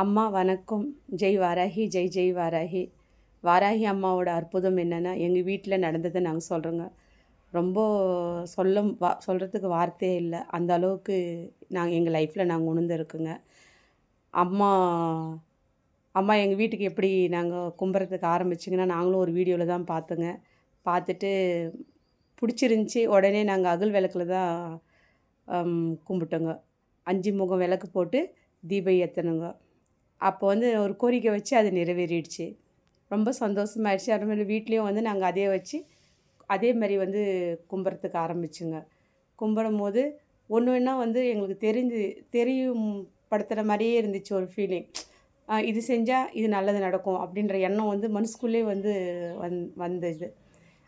அம்மா வணக்கம். ஜெய் வாராகி ஜெய் ஜெய் வாராகி. வாராகி அம்மாவோட அற்புதம் என்னென்னா எங்கள் வீட்டில் நடந்ததை நாங்கள் சொல்கிறோங்க ரொம்ப சொல்ல வா சொல்கிறதுக்கு வார்த்தையே இல்லை. அந்த அளவுக்கு நாங்கள் எங்கள் லைஃப்பில் நாங்கள் உணர்ந்துருக்குங்க அம்மா அம்மா எங்கள் வீட்டுக்கு எப்படி நாங்கள் கும்புறதுக்கு ஆரம்பிச்சிங்கன்னா நாங்களும் ஒரு வீடியோவில் தான் பார்த்தோங்க பார்த்துட்டு பிடிச்சிருந்துச்சி. உடனே நாங்கள் அகல் விளக்கில் தான் கும்பிட்டோங்க. அஞ்சு முகம் விளக்கு போட்டு தீபம் ஏற்றணுங்க அப்போ வந்து ஒரு கோரிக்கை வச்சு அது நிறைவேறிடுச்சு. ரொம்ப சந்தோஷமாயிடுச்சு. அப்புறமேலு வீட்லேயும் வந்து நாங்கள் அதே வச்சு அதே மாதிரி வந்து கும்பிட்றதுக்கு ஆரம்பிச்சுங்க. கும்பிடும் போது ஒன்று ஒன்றா வந்து எங்களுக்கு தெரிஞ்சு தெரியும் படுத்துகிற மாதிரியே இருந்துச்சு ஒரு ஃபீலிங் இது செஞ்சால் இது நல்லது நடக்கும் அப்படின்ற எண்ணம் வந்து மனசுக்குள்ளே வந்து வந் வந்தது.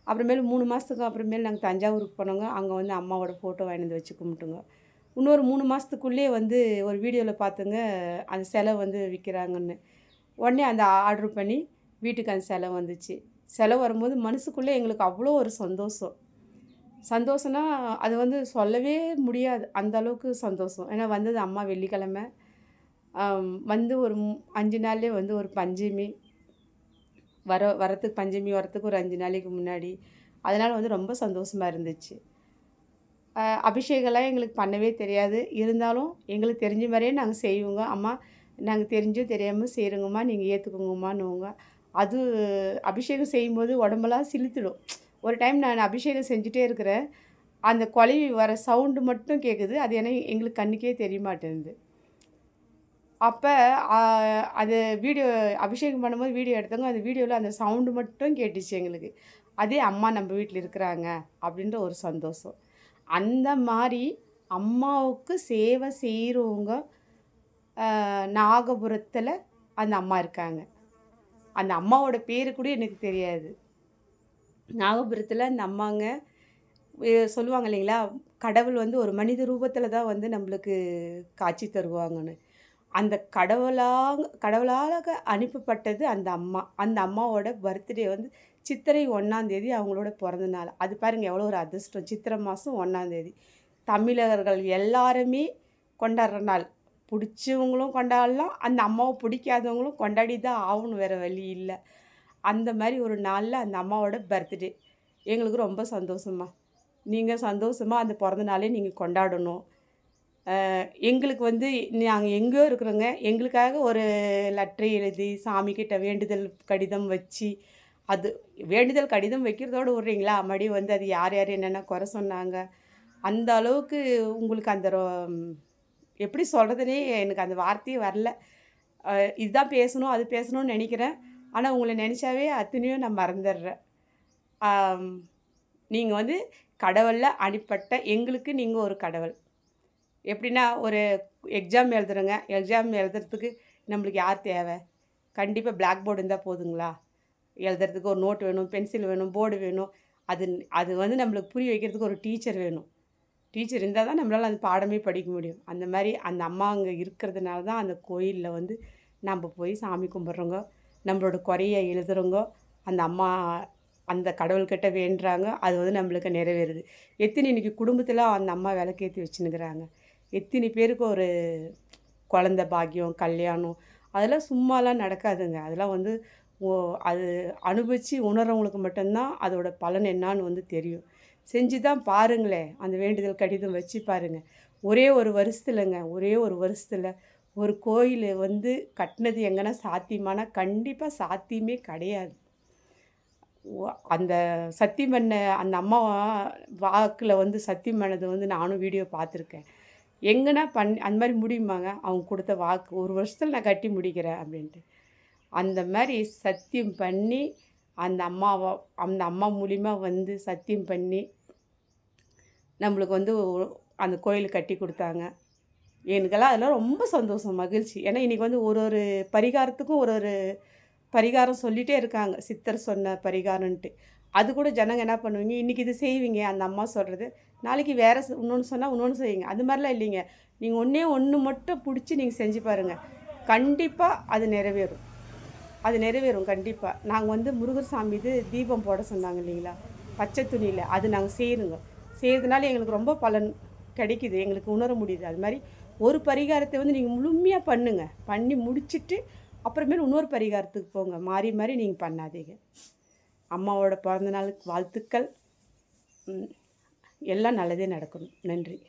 அப்புறமேலு மூணு மாதத்துக்கு அப்புறமேல் நாங்கள் தஞ்சாவூருக்கு போனோங்க. அங்கே வந்து அம்மாவோட ஃபோட்டோ வாங்கிட்டு வந்து வச்சு கும்பிட்டுங்க. இன்னொரு மூணு மாதத்துக்குள்ளே வந்து ஒரு வீடியோவில் பார்த்துங்க அந்த சிலை வந்து விற்கிறாங்கன்னு உடனே அந்த ஆர்டர் பண்ணி வீட்டுக்கு அந்த சிலை வந்துச்சு. சிலை வரும்போது மனசுக்குள்ளே எங்களுக்கு அவ்வளோ ஒரு சந்தோஷம். சந்தோஷம்னா அது வந்து சொல்லவே முடியாது. அந்த அளவுக்கு சந்தோஷம். ஏன்னா வந்தது அம்மா வெள்ளிக்கிழமை. வந்து ஒரு அஞ்சு நாள்லேயே வந்து ஒரு பஞ்சமி. வர வரத்துக்கு பஞ்சமி வரத்துக்கு ஒரு அஞ்சு நாளைக்கு முன்னாடி. அதனால் வந்து ரொம்ப சந்தோஷமாக இருந்துச்சு. அபிஷேகம்லாம் எங்களுக்கு பண்ணவே தெரியாது. இருந்தாலும் எங்களுக்கு தெரிஞ்ச மாதிரியே நாங்கள் செய்வோங்க. அம்மா நாங்கள் தெரிஞ்சும் தெரியாமல் செய்கிறோங்கம்மா நீங்கள் ஏற்றுக்கோங்கம்மான்னுவோங்க அது அபிஷேகம் செய்யும்போது உடம்பெல்லாம் சிலுத்துடும். ஒரு டைம் நான் அபிஷேகம் செஞ்சுட்டே இருக்கிறேன். அந்த குழவி வர சவுண்டு மட்டும் கேட்குது அது ஏன்னா எங்களுக்கு கண்ணுக்கே தெரிய மாட்டேங்குது அப்போ அது வீடியோ அபிஷேகம் பண்ணும்போது வீடியோ எடுத்தவங்க அந்த வீடியோவில் அந்த சவுண்டு மட்டும் கேட்டுச்சு எங்களுக்கு. அதே அம்மா நம்ம வீட்டில் இருக்கிறாங்க அப்படின்ற ஒரு சந்தோஷம். அந்த மாதிரி அம்மாவுக்கு சேவை செய்கிறவங்க நாகபுரத்தில் அந்த அம்மா இருக்காங்க. அந்த அம்மாவோட பேர் கூட எனக்கு தெரியாது. நாகபுரத்தில் அந்த அம்மாங்க சொல்லுவாங்க இல்லைங்களா? கடவுள் வந்து ஒரு மனித ரூபத்தில் தான் வந்து நம்மளுக்கு காட்சி தருவாங்கன்னு. அந்த கடவுளாக கடவுளாக அனுப்பப்பட்டது அந்த அம்மா. அந்த அம்மாவோட பர்த்டே வந்து சித்திரை ஒன்றாந்தேதி அவங்களோட பிறந்த நாள். அது பாருங்கள் எவ்வளோ ஒரு அதிர்ஷ்டம். சித்திரை மாதம் ஒன்றாந்தேதி தமிழர்கள் எல்லாருமே கொண்டாடுற நாள். பிடிச்சவங்களும் கொண்டாடலாம் அந்த அம்மாவை பிடிக்காதவங்களும் கொண்டாடி தான் ஆகணும் வேறு வழி இல்லை. அந்த மாதிரி ஒரு நாளில் அந்த அம்மாவோட பர்த்டே எங்களுக்கு ரொம்ப சந்தோஷமா நீங்கள் சந்தோஷமாக அந்த பிறந்த நாளே நீங்கள் கொண்டாடணும். எங்களுக்கு வந்து நாங்கள் எங்கேயோ இருக்கிறோங்க. எங்களுக்காக ஒரு லெட்ரு எழுதி சாமிக்கிட்ட வேண்டுதல் கடிதம் வச்சு அது வேண்டுதல் கடிதம் வைக்கிறதோடு விட்றீங்களா? மறுபடி வந்து அது யார் யார் என்னென்ன குறை சொன்னாங்க? அந்த அளவுக்கு உங்களுக்கு அந்த ரொ- எப்படி சொல்கிறதுனே எனக்கு அந்த வார்த்தையே வரல. இதுதான் பேசணும் அது பேசணும்னு நினைக்கிறேன். ஆனால் உங்களை நினச்சாவே அத்தனையும் நான் மறந்துடுறேன். நீங்கள் வந்து கடவுளில் அடிப்பட்ட எங்களுக்கு நீங்கள் ஒரு கடவுள். எப்படின்னா ஒரு எக்ஸாம் எழுதுறோங்க. எக்ஸாம் எழுதுறதுக்கு நம்மளுக்கு யார் தேவை? கண்டிப்பாக பிளாக் போர்டு இருந்தால் போதுங்களா? எழுதுறதுக்கு ஒரு நோட் வேணும் பென்சில் வேணும் போர்டு வேணும். அது அது வந்து நம்மளுக்கு புரிய வைக்கிறதுக்கு ஒரு டீச்சர் வேணும். டீச்சர் இருந்தால் தான் நம்மளால் அந்த பாடமே படிக்க முடியும். அந்த மாதிரி அந்த அம்மா அங்கே இருக்கிறதுனால தான் அந்த கோயிலில் வந்து நம்ம போய் சாமி கும்பிட்றோங்க. நம்மளோட குறைய எழுதுறோங்க. அந்த அம்மா அந்த கடவுள்கிட்ட வேண்டுறாங்க. அது வந்து நம்மளுக்கு நிறைவேறுது. எத்தனை இன்றைக்கி குடும்பத்தில் அந்த அம்மா விளக்கேற்றி வச்சுன்னுக்குறாங்க. எத்தனை பேருக்கு ஒரு குழந்த பாக்கியம் கல்யாணம் அதெல்லாம் சும்மாலாம் நடக்காதுங்க. அதெல்லாம் வந்து ஓ அது அனுபவித்து உணர்றவங்களுக்கு மட்டும்தான் அதோட பலன் என்னான்னு வந்து தெரியும். செஞ்சு தான் பாருங்களேன் அந்த வேண்டுதல் கடிதம் வச்சு பாருங்கள் ஒரே ஒரு வருஷத்துலங்க ஒரே ஒரு வருஷத்தில் ஒரு கோயில் வந்து கட்டினது எங்கன்னா சாத்தியமானா கண்டிப்பாக சாத்தியமே கிடையாது. அந்த சத்தியம் பண்ண அந்த அம்மா வாக்கில் வந்து சத்தியம் பண்ணது வந்து நானும் வீடியோ பார்த்துருக்கேன். எங்கன்னா பண் அந்த மாதிரி முடியுமாங்க? அவங்க கொடுத்த வாக்கு ஒரு வருஷத்தில் நான் கட்டி முடிக்கிறேன் அப்படின்ட்டு. அந்த மாதிரி சத்தியம் பண்ணி அந்த அம்மாவை அந்த அம்மா மூலிமா வந்து சத்தியம் பண்ணி நம்மளுக்கு வந்து அந்த கோயில் கட்டி கொடுத்தாங்க. எனக்கெல்லாம் அதெல்லாம் ரொம்ப சந்தோஷம் மகிழ்ச்சி. ஏன்னா இன்றைக்கி வந்து ஒரு ஒரு பரிகாரத்துக்கும் ஒரு ஒரு பரிகாரம் சொல்லிகிட்டே இருக்காங்க. சித்தர் சொன்ன பரிகாரம்ன்ட்டு. அது கூட ஜனங்க என்ன பண்ணுவீங்க? இன்றைக்கி இது செய்வீங்க. அந்த அம்மா சொல்கிறது நாளைக்கு வேறு இன்னொன்று சொன்னால் இன்னொன்று செய்யுங்க. அது மாதிரிலாம் இல்லைங்க. நீங்கள் ஒன்றே ஒன்று மட்டும் பிடிச்சி நீங்கள் செஞ்சு பாருங்கள் கண்டிப்பாக அது நிறைவேறும். அது நிறைவேறும் கண்டிப்பாக நாங்கள் வந்து முருகர் சாமி இது தீபம் போட சொன்னாங்க இல்லைங்களா? பச்சை துணியில். அது நாங்கள் செய்யணுங்க. செய்கிறதுனால எங்களுக்கு ரொம்ப பலன் கிடைக்குது. எங்களுக்கு உணர முடியுது. அது மாதிரி ஒரு பரிகாரத்தை வந்து நீங்கள் முழுமையாக பண்ணுங்க. பண்ணி முடிச்சுட்டு அப்புறமேல் இன்னொரு பரிகாரத்துக்கு போங்க. மாறி மாறி நீங்கள் பண்ணாதீங்க. அம்மாவோட பிறந்தநாளுக்கு வாழ்த்துக்கள். ம், எல்லாம் நல்லதே நடக்கணும். நன்றி.